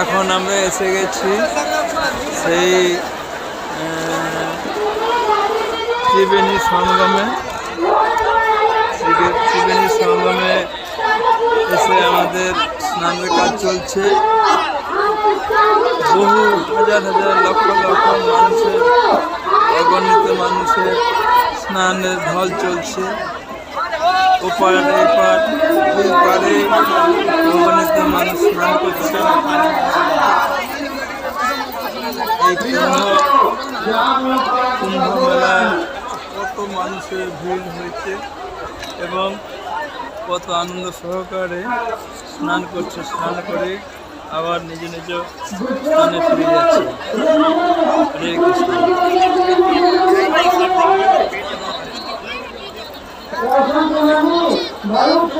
এখন আমরা এসে গেছি সেই ত্রিবেণী সঙ্গমে ত্রিবে- ত্রিবেণী সঙ্গমে এসে আমাদের স্নানের কাজ চলছে। বহু হাজার হাজার লক্ষ লক্ষ মানুষের, অগণিত মানুষের স্নানের ঢল চলছে। ওপার এপার দুই পারে মানুষ স্নান করছে এই কুম্ভ কুম্ভ মেলায় কত মানুষের ভিড় হয়েছে এবং কত আনন্দ সহকারে স্নান করছে, স্নান করে আবার নিজ নিজ স্থানে ফিরে যাচ্ছে। হরে কৃষ্ণ। অসংখ্য মানুষ মানুষ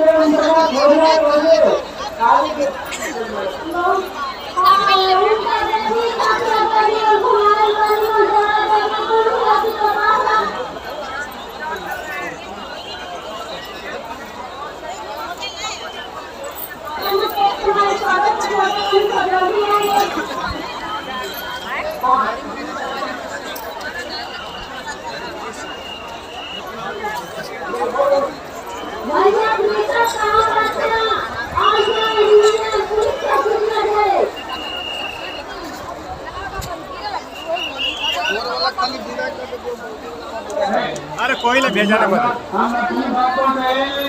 अरे कोई ना भेजा ना बता हम अपनी बातों में